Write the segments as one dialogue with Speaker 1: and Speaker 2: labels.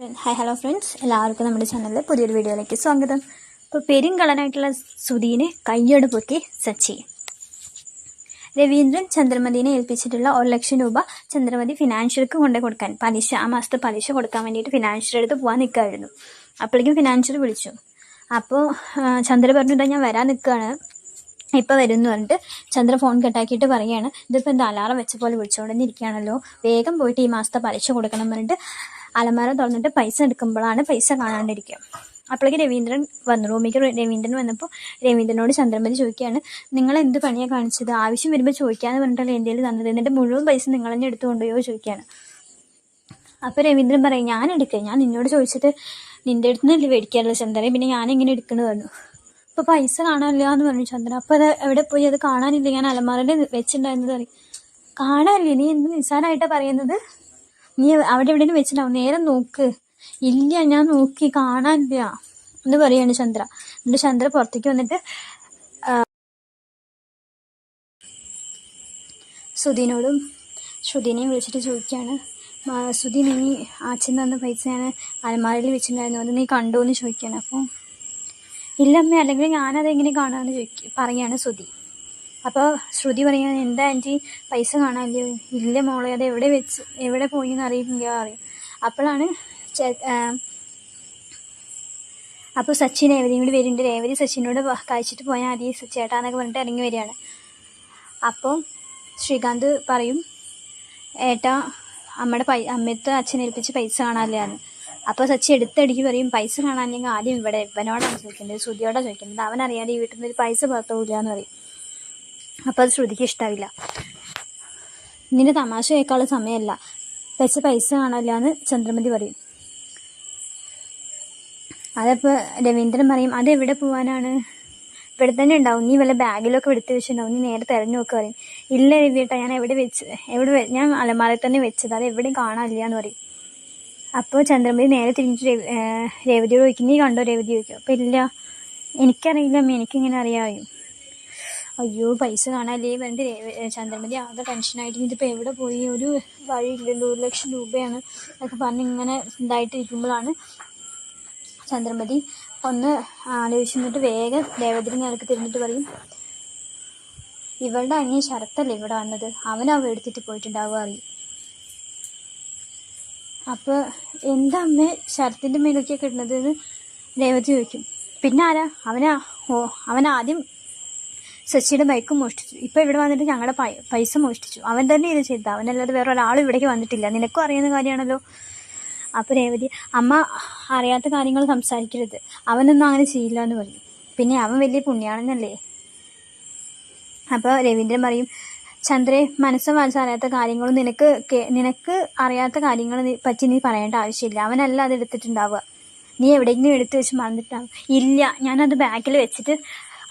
Speaker 1: Hi hello friends എല്ലാവർക്കും നമ്മുടെ ചാനലിലെ പുതിയൊരു വീഡിയോയിലേക്ക് സ്വാഗതം. ഇപ്പോൾ പെരുങ്കളനായിട്ടുള്ള സുധീനെ കയ്യോട് പൊക്കി സച്ചി രവീന്ദ്രൻ ചന്ദ്രമതിനെ ഏൽപ്പിച്ചിട്ടുള്ള ഒരു ലക്ഷം രൂപ ചന്ദ്രമതി ഫിനാൻഷ്യർക്ക് കൊണ്ടു കൊടുക്കാൻ പലിശ ആ മാസത്തെ പലിശ കൊടുക്കാൻ വേണ്ടിയിട്ട് ഫിനാൻഷ്യർ എടുത്ത് പോകാൻ നിൽക്കുമായിരുന്നു അപ്പോഴേക്കും ഫിനാൻഷ്യർ വിളിച്ചു. അപ്പോൾ ചന്ദ്ര പറഞ്ഞിട്ട് ഞാൻ വരാൻ നിൽക്കുകയാണ് ഇപ്പോൾ വരും എന്ന് പറഞ്ഞിട്ട് ചന്ദ്ര ഫോൺ കട്ടാക്കിയിട്ട് പറയുകയാണ് ഇതിപ്പോൾ എന്താ അലാറം വെച്ച പോലെ വിളിച്ചുകൊണ്ടെന്ന് ഇരിക്കുകയാണല്ലോ വേഗം പോയിട്ട് ഈ മാസത്തെ പലിശ കൊടുക്കണം എന്ന് പറഞ്ഞിട്ട് അലമാര തുറന്നിട്ട് പൈസ എടുക്കുമ്പോഴാണ് പൈസ കാണാണ്ടിരിക്കുക. അപ്പോഴേക്ക് രവീന്ദ്രൻ വന്നു. റൂമിക്ക് രവീന്ദ്രൻ വന്നപ്പോൾ രവീന്ദ്രനോട് ചന്ദ്രമതി ചോദിക്കുകയാണ് നിങ്ങൾ എന്ത് പണിയാണ് കാണിച്ചത്? ആവശ്യം വരുമ്പോൾ ചോദിക്കാന്ന് പറഞ്ഞിട്ടല്ലേ കയ്യിൽ തന്നത്? എന്നിട്ട് മുഴുവൻ പൈസ നിങ്ങൾ തന്നെ എടുത്തു കൊണ്ടുപോയോ ചോദിക്കുകയാണ്. അപ്പോൾ രവീന്ദ്രൻ പറയും ഞാൻ എടുക്കുക ഞാൻ നിന്നോട് ചോദിച്ചിട്ട് നിന്റെ അടുത്ത് നിന്നല്ലേ മേടിക്കാറുള്ളൂ ചന്ദ്രൻ പിന്നെ ഞാൻ എങ്ങനെ എടുക്കണമെന്ന് പറഞ്ഞു. അപ്പോൾ പൈസ കാണാനില്ല എന്ന് പറഞ്ഞു ചന്ദ്രൻ. അപ്പോൾ അത് എവിടെ പോയി? അത് കാണാനില്ല. ഞാൻ അലമാരയിൽ വെച്ചിട്ടുണ്ടായിരുന്നത്. പറയും. കാണാനില്ല. നീ എന്ത് നിസ്സാരമായിട്ടാണ് പറയുന്നത്? നീ അവിടെ എവിടെയും വെച്ചിട്ടാവും നേരെ നോക്ക്. ഇല്ല ഞാൻ നോക്കി കാണാനില്ല. എന്ന് പറയാണ് ചന്ദ്ര. എന്നിട്ട് ചന്ദ്ര പുറത്തേക്ക് വന്നിട്ട് സുധീനോടും ശ്രുതിനെയും വിളിച്ചിട്ട് ചോദിക്കുകയാണ്. സുധീൻ ഇനി അച്ഛൻ തന്ന പൈസ ഞാൻ അലമാരയിൽ വെച്ചിട്ടുണ്ടായിരുന്നു. അത് നീ കണ്ടോ എന്ന് ചോദിക്കുകയാണ്. അപ്പോൾ ഇല്ലമ്മ അല്ലെങ്കിൽ ഞാനതെങ്ങനെ കാണാമെന്ന് ചോദിക്കും പറയാണ് ശ്രുതി അപ്പോൾ ശ്രുതി പറയാൻ എന്താ ആന്റി? പൈസ കാണാനില്ലേ? ഇല്ല മോളെ അത് എവിടെ വെച്ച് എവിടെ പോയി എന്ന് അറിയില്ല അറിയും അപ്പോഴാണ് അപ്പോൾ സച്ചിൻ രേവതിയും കൂടി വരുന്നുണ്ട്. രേവതി സച്ചിനോട് കഴിച്ചിട്ട് പോയാൽ മതി ചേട്ടാന്നൊക്കെ പറഞ്ഞിട്ട് ഇറങ്ങി വരികയാണ്. അപ്പോൾ ശ്രീകാന്ത് പറയും ഏട്ടാ അമ്മയുടെ പൈ അമ്മയത്തെ അച്ഛനെ ഏൽപ്പിച്ച് പൈസ കാണാനില്ലാന്ന്. അപ്പോൾ സച്ചി എടുത്തടിക്ക് പറയും പൈസ കാണാനില്ലെങ്കിൽ ആദ്യം ഇവിടെ ഇവനോടാണ് ചോദിക്കേണ്ടത് ശ്രുതിയോടാണ് ചോദിക്കേണ്ടത്. അവനറിയാതെ ഈ വീട്ടിൽ നിന്ന് ഒരു പൈസ പുറത്തുപോകില്ല എന്ന് പറയും. അപ്പോൾ അത് ശ്രുതിക്ക് ഇഷ്ടമാവില്ല നിന്റെ തമാശ കേൾക്കാനുള്ള സമയമല്ല വെച്ച പൈസ കാണില്ല എന്ന് ചന്ദ്രമതി പറയും. അതപ്പോൾ രവീന്ദ്രൻ പറയും അത് എവിടെ പോവാനാണ്? ഇവിടെ തന്നെ ഉണ്ടാവും. നീ വല്ല ബാഗിലൊക്കെ എടുത്ത് വെച്ചിട്ടുണ്ടാവും. നീ നേരെ തിരഞ്ഞു നോക്കുക പറയും. ഇല്ല രവിയേട്ടാ ഞാൻ എവിടെ വെച്ച് എവിടെ ഞാൻ അലമാരയിൽ തന്നെ വെച്ചത്. അത് എവിടെയും കാണാനില്ല എന്ന് പറയും. അപ്പോൾ ചന്ദ്രമതി നേരെ തിരിഞ്ഞിട്ട് രേവതിയോട് ചോദിക്കും നീ കണ്ടോ രേവതി? ചോദിക്കും. അപ്പോൾ ഇല്ല. എനിക്കറിയില്ല അമ്മ. എനിക്കിങ്ങനെ അറിയാമായും അയ്യോ പൈസ കാണാല്ലേ? പറഞ്ഞിട്ട് ചന്ദ്രമതി ആകെ ടെൻഷനായിട്ട് ഇതിപ്പോൾ എവിടെ പോയി? ഒരു വഴിയില്ലല്ലോ ഒരു ലക്ഷം രൂപയാണ് എന്നൊക്കെ പറഞ്ഞ് ഇങ്ങനെ ഇതായിട്ടിരിക്കുമ്പോഴാണ് ചന്ദ്രമതി ഒന്ന് ആലോചിച്ച് നിന്നിട്ട് വേഗം രേവതിന് നിലയ്ക്ക് തിരിഞ്ഞിട്ട് പറയും ഇവളുടെ അനിയൻ ശരത്തല്ലേ ഇവിടെ വന്നത്? അവനവ എടുത്തിട്ട് പോയിട്ടുണ്ടാവുക അറിയും അപ്പോൾ എന്താ അമ്മേ ശരത്തിന്റെ മേലൊക്കെ കിട്ടുന്നത് എന്ന് രേവതി ചോദിക്കും. പിന്നെ ആരാ? അവനാ? ഓ അവൻ ആദ്യം ശശിയുടെ ബൈക്ക് മോഷ്ടിച്ചു. ഇപ്പൊ ഇവിടെ വന്നിട്ട് ഞങ്ങളുടെ പൈസ മോഷ്ടിച്ചു. അവൻ തന്നെ ഇത് ചെയ്ത. അവനല്ലാതെ വേറെ ഒരാളും ഇവിടേക്ക് വന്നിട്ടില്ല. നിനക്കും അറിയുന്ന കാര്യമാണല്ലോ. അപ്പൊ രേവതി അമ്മ അറിയാത്ത കാര്യങ്ങൾ സംസാരിക്കരുത്. അവനൊന്നും അങ്ങനെ ചെയ്യില്ല എന്ന് പറഞ്ഞു. പിന്നെ അവൻ വലിയ പുണ്യാണെന്നല്ലേ അപ്പോൾ രവീന്ദ്രൻ പറയും ചന്ദ്രേ മനസ്സ് മനസ്സ് അറിയാത്ത കാര്യങ്ങളും നിനക്ക് നിനക്ക് അറിയാത്ത കാര്യങ്ങൾ പറ്റി നീ പറയേണ്ട ആവശ്യമില്ല. അവനല്ല അത് എടുത്തിട്ടുണ്ടാവുക. നീ എവിടെയെങ്കിലും എടുത്തു വെച്ച് മറന്നിട്ടുണ്ടാവും ഇല്ല ഞാനത് ബാഗിൽ വെച്ചിട്ട്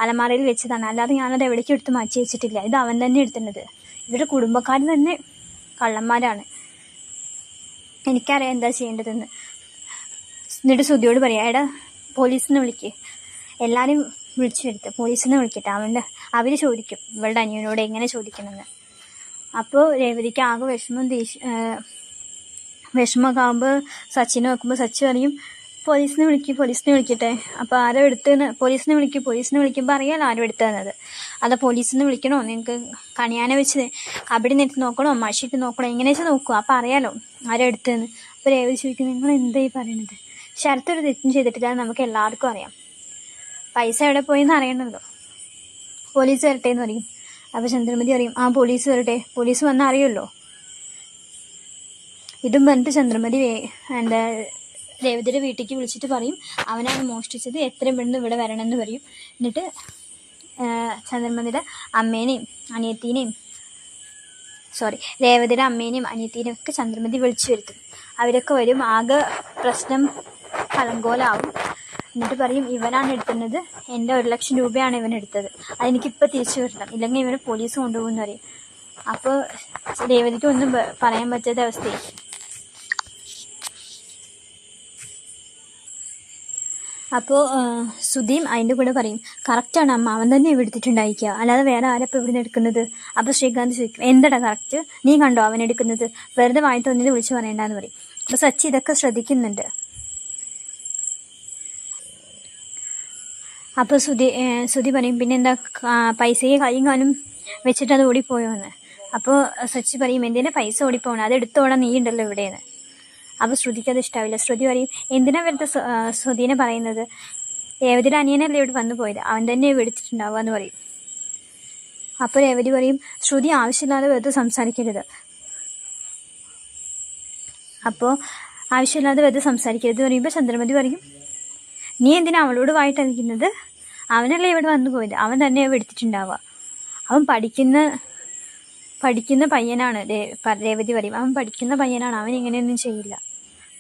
Speaker 1: അലമാരയിൽ വെച്ചതാണ്. അല്ലാതെ ഞാനത് എവിടേക്കും എടുത്ത് മാറ്റി വെച്ചിട്ടില്ല. ഇത് അവൻ തന്നെ എടുത്തിട്ടുണ്ട് ഇവരുടെ കുടുംബക്കാർ തന്നെ കള്ളന്മാരാണ്. എനിക്കറിയാം എന്താ ചെയ്യേണ്ടതെന്ന്. എന്നിട്ട് സുധിയോട് പറയാം എടാ പോലീസിനെ വിളിക്ക്. എല്ലാവരും വിളിച്ചു വരുത്ത് പോലീസിനെ വിളിക്കട്ടെ. അവന്റെ അവർ ചോദിക്കും ഇവളുടെ അനിയനോട് എങ്ങനെ ചോദിക്കണമെന്ന്. അപ്പോൾ രേവതിക്ക് ആകെ വിഷമം ദേഷ്യ വിഷമമൊക്കെ ആകുമ്പോൾ സച്ചിനെ നോക്കുമ്പോൾ സച്ചി പറയും പോലീസിനെ വിളിക്കും പോലീസിനെ വിളിക്കട്ടെ. അപ്പോൾ ആരോ എടുത്തെന്ന് പോലീസിനെ വിളിക്കും പോലീസിനെ വിളിക്കുമ്പോൾ അറിയാലോ ആരും എടുത്തതെന്നത്. അത് പോലീസിനെ വിളിക്കണോ? നിങ്ങൾക്ക് കണിയാനെ വെച്ച് കബഡി നെറ്റ് നോക്കണോ? മഷിട്ട് നോക്കണോ? എങ്ങനെ വെച്ച് നോക്കുക അപ്പോൾ അറിയാലോ ആരോ എടുത്തതെന്ന്. അപ്പോൾ രേവതി ചോദിക്കും നിങ്ങൾ എന്തായി പറയുന്നത് ശരത്ത് ഒരു തെറ്റും ചെയ്തിട്ടില്ല നമുക്ക് എല്ലാവർക്കും അറിയാം. പൈസ എവിടെ പോയെന്ന് അറിയണമല്ലോ പോലീസ് വരട്ടെ എന്ന് പറയും. അപ്പോൾ ചന്ദ്രമതി പറയും ആ പോലീസ് വരട്ടെ. പോലീസ് വന്നാൽ അറിയുമല്ലോ. ഇതും പറഞ്ഞിട്ട് ചന്ദ്രമതി എന്താ രേവതിയുടെ വീട്ടിലേക്ക് വിളിച്ചിട്ട് പറയും അവനാണ് മോഷ്ടിച്ചത് എത്രയും പെട്ടെന്ന് ഇവിടെ വരണമെന്ന് പറയും. എന്നിട്ട് ചന്ദ്രമതിയുടെ അമ്മേനെയും അനിയത്തിനെയും സോറി രേവതിയുടെ അമ്മേനെയും അനിയത്തിനെയും ഒക്കെ ചന്ദ്രമതി വിളിച്ചു വരുത്തും. അവരൊക്കെ വരും ആകെ പ്രശ്നം കലങ്കോലാവും. എന്നിട്ട് പറയും ഇവനാണ് എടുക്കുന്നത് എന്റെ ഒരു ലക്ഷം രൂപയാണ് ഇവൻ എടുത്തത്. അതെനിക്കിപ്പോൾ തിരിച്ചു കിട്ടണം ഇല്ലെങ്കിൽ ഇവനെ പോലീസ് കൊണ്ടുപോകുമെന്ന് പറയും. അപ്പോൾ രേവതിക്ക് ഒന്നും പറയാൻ പറ്റാത്ത അവസ്ഥയായി. അപ്പോൾ സുധീം അതിന്റെ കൂടെ പറയും കറക്റ്റാണ് അമ്മ അവൻ തന്നെ എടുത്തിട്ടുണ്ടായിരിക്കുക. അല്ലാതെ വേറെ ആരപ്പം ഇവിടുന്ന് എടുക്കുന്നത്? അപ്പോൾ ശ്രീകാന്ത് ചോദിക്കും എന്തടാ കറക്റ്റ് നീ കണ്ടോ അവൻ എടുക്കുന്നത്? വെറുതെ വായി തോന്നിയത് വിളിച്ച് പറയണ്ടെന്ന് പറയും. അപ്പോൾ സച്ചി ഇതൊക്കെ ശ്രദ്ധിക്കുന്നുണ്ട്. അപ്പോൾ സുധി സുധി പറയും പിന്നെ എന്താ പൈസയെ കൈയും കാലും വെച്ചിട്ട് അത് ഓടിപ്പോയോ എന്ന് അപ്പോൾ സച്ചി പറയും എന്തിനാ പൈസ ഓടിപ്പോകണം അത് എടുത്തോളാം നീ ഉണ്ടല്ലോ ഇവിടെയെന്ന് അപ്പോൾ ശ്രുതിക്ക് അത് ഇഷ്ടാവില്ല. ശ്രുതി പറയും എന്തിനാ വെറുതെ ശ്രുതിനെ പറയുന്നത്? രേവതിയുടെ അനിയനല്ലേ ഇവിടെ വന്നു പോയത്? അവൻ തന്നെ വിളിച്ചിട്ടുണ്ടാവുക എന്ന് പറയും. അപ്പോൾ രേവതി പറയും ശ്രുതി ആവശ്യമില്ലാതെ വെറുതെ സംസാരിക്കരുത്. അപ്പോൾ ആവശ്യമില്ലാതെ വെറുതെ സംസാരിക്കരുത് പറയുമ്പോൾ ചന്ദ്രമതി പറയും നീ എന്തിനാ അവളോട് വായിട്ടറിയിക്കുന്നത് അവനല്ലേ ഇവിടെ വന്നു പോയത്? അവൻ തന്നെ എടുത്തിട്ടുണ്ടാവുക. അവൻ പഠിക്കുന്ന പഠിക്കുന്ന പയ്യനാണ് രേവതി പറയും. അവൻ പഠിക്കുന്ന പയ്യനാണ്. അവൻ ഇങ്ങനെയൊന്നും ചെയ്യില്ല.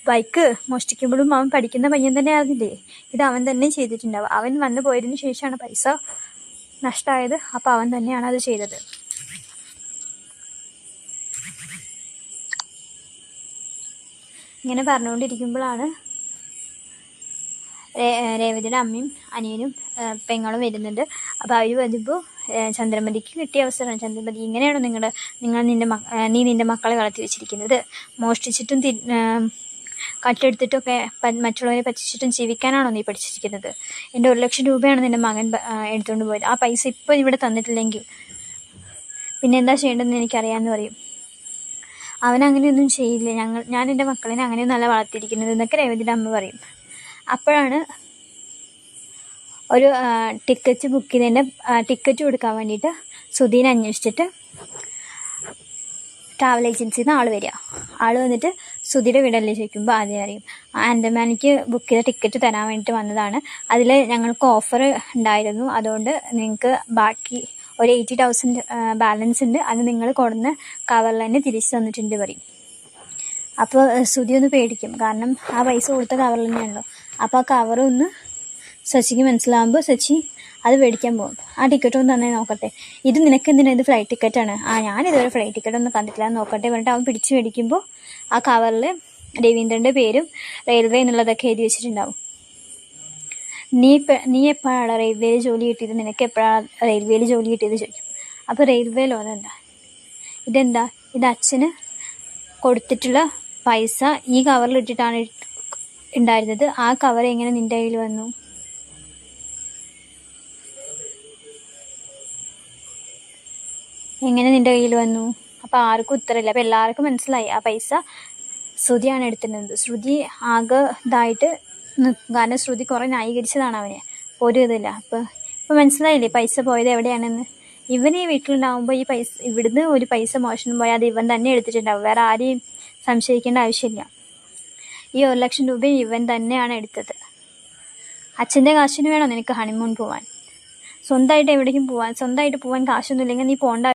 Speaker 1: ബൈക്ക് മോഷ്ടിക്കുമ്പോഴും അവൻ പഠിക്കുന്ന പയ്യൻ തന്നെ ആയിരുന്നില്ലേ? ഇത് അവൻ തന്നെ ചെയ്തിട്ടുണ്ടാവുക. അവൻ വന്നു പോയതിനു ശേഷമാണ് പൈസ നഷ്ടമായത് അപ്പോൾ അവൻ തന്നെയാണ് അത് ചെയ്തത്. ഇങ്ങനെ പറഞ്ഞുകൊണ്ടിരിക്കുമ്പോഴാണ് രേവതിയുടെ അമ്മയും അനിയനും പെങ്ങളും വരുന്നുണ്ട് അപ്പോൾ അവർ വരുമ്പോൾ ചന്ദ്രമതിക്ക് കിട്ടിയ അവസരമാണ്. ചന്ദ്രമതി ഇങ്ങനെയാണോ നിങ്ങളുടെ നിങ്ങൾ നിന്റെ നീ നിന്റെ മക്കളെ വളർത്തി വെച്ചിരിക്കുന്നത് മോഷ്ടിച്ചിട്ടും കട്ടെടുത്തിട്ടൊക്കെ മറ്റുള്ളവരെ പറ്റിച്ചിട്ടും ജീവിക്കാനാണോ നീ പഠിച്ചിരിക്കുന്നത്? എന്റെ ഒരു ലക്ഷം രൂപയാണ് നിന്റെ മകൻ എടുത്തുകൊണ്ട് പോയത്. ആ പൈസ ഇപ്പോൾ ഇവിടെ തന്നിട്ടില്ലെങ്കിൽ പിന്നെ എന്താ ചെയ്യേണ്ടതെന്ന് എനിക്കറിയാമെന്ന് പറയും. അവൻ ചെയ്യില്ല. ഞങ്ങൾ ഞാൻ എന്റെ മക്കളിനെ അങ്ങനെയൊന്നും അല്ല വളർത്തിയിരിക്കുന്നത് എന്നൊക്കെ രേവതിയുടെ അമ്മ പറയും. അപ്പോഴാണ് ഒരു ടിക്കറ്റ് ബുക്ക് ചെയ്തതിന്റെ ടിക്കറ്റ് കൊടുക്കാൻ വേണ്ടിയിട്ട് സുധീനെ അന്വേഷിച്ചിട്ട് ട്രാവൽ ഏജൻസിയിൽ നിന്ന് ആൾ വരിക. ആൾ വന്നിട്ട് സുധീയുടെ വീടല്ലേ ചോദിക്കുമ്പോൾ ആദ്യം അറിയും. ആൻഡമാനിക്ക് ബുക്ക് ചെയ്ത ടിക്കറ്റ് തരാൻ വേണ്ടിയിട്ട് വന്നതാണ്. അതിൽ ഞങ്ങൾക്ക് ഓഫർ ഉണ്ടായിരുന്നു. അതുകൊണ്ട് നിങ്ങൾക്ക് ബാക്കി ഒരു എയ്റ്റി തൗസൻഡ് ബാലൻസ് ഉണ്ട്. അത് നിങ്ങൾ കൊടുന്ന് കവറിൽ തന്നെ തിരിച്ചു തന്നിട്ടുണ്ട് പറയും. അപ്പോൾ സുധി ഒന്ന് പേടിക്കും. കാരണം ആ പൈസ കൊടുത്ത കവറിൽ തന്നെയാണല്ലോ. അപ്പോൾ ആ കവർ ഒന്ന് സച്ചിക്ക് മനസ്സിലാകുമ്പോൾ സച്ചി അത് മേടിക്കാൻ പോകും. ആ ടിക്കറ്റ് ഒന്ന് തന്നെ നോക്കട്ടെ. ഇത് നിനക്ക് എന്തിനാ ഇത് ഫ്ലൈറ്റ് ടിക്കറ്റാണ് ആ ഞാൻ ഇതുവരെ ഫ്ലൈറ്റ് ടിക്കറ്റ് ഒന്നും കണ്ടിട്ടില്ല നോക്കട്ടെ. പറഞ്ഞിട്ട് അവൻ പിടിച്ച് മേടിക്കുമ്പോൾ ആ കവറിൽ രവീന്ദ്രന്റെ പേരും റെയിൽവേ എന്നുള്ളതൊക്കെ എഴുതി വെച്ചിട്ടുണ്ടാവും. നീ നീ എപ്പോഴാണ് റെയിൽവേയിൽ ജോലി കിട്ടിയത്? നിനക്ക് എപ്പോഴാണ് റെയിൽവേയിൽ ജോലി കിട്ടിയത് ചോദിക്കും. അപ്പോൾ റെയിൽവേ ലോൺ എന്താ? ഇതെന്താ? ഇത് അച്ഛന് കൊടുത്തിട്ടുള്ള പൈസ ഈ കവറിൽ ഇട്ടിട്ടാണ് ഉണ്ടായിരുന്നത്. ആ കവർ എങ്ങനെ നിന്റെ കയ്യിൽ വന്നു? എങ്ങനെ നിന്റെ കയ്യിൽ വന്നു? അപ്പോൾ ആർക്കും ഉത്തരമില്ല. അപ്പോൾ എല്ലാവർക്കും മനസ്സിലായി. ആ പൈസ ശ്രുതിയാണ് എടുത്തിരുന്നത്. ശ്രുതി ആകെ ഇതായിട്ട് കാരണം ശ്രുതി കുറേ ന്യായീകരിച്ചതാണ് അവനെ. ഒരു ഇതില്ല അപ്പോൾ ഇപ്പോൾ മനസ്സിലായില്ലേ? പൈസ പോയത് എവിടെയാണെന്ന്? ഇവൻ ഈ വീട്ടിലുണ്ടാകുമ്പോൾ ഈ പൈസ ഇവിടുന്ന് ഒരു പൈസ മോഷണം പോയാൽ അത് ഇവൻ തന്നെ എടുത്തിട്ടുണ്ടാവും. വേറെ ആരെയും സംശയിക്കേണ്ട ആവശ്യമില്ല. ഈ ഒരു ലക്ഷം രൂപയും ഇവൻ തന്നെയാണ് എടുത്തത്. അച്ഛന്റെ കാശിന് വേണോ നിനക്ക് ഹണിമൂൺ പോവാൻ? സ്വന്തമായിട്ട് എവിടേക്കും പോവാൻ സ്വന്തമായിട്ട് പോവാൻ കാശൊന്നും ഇല്ലെങ്കിൽ നീ പോകണ്ട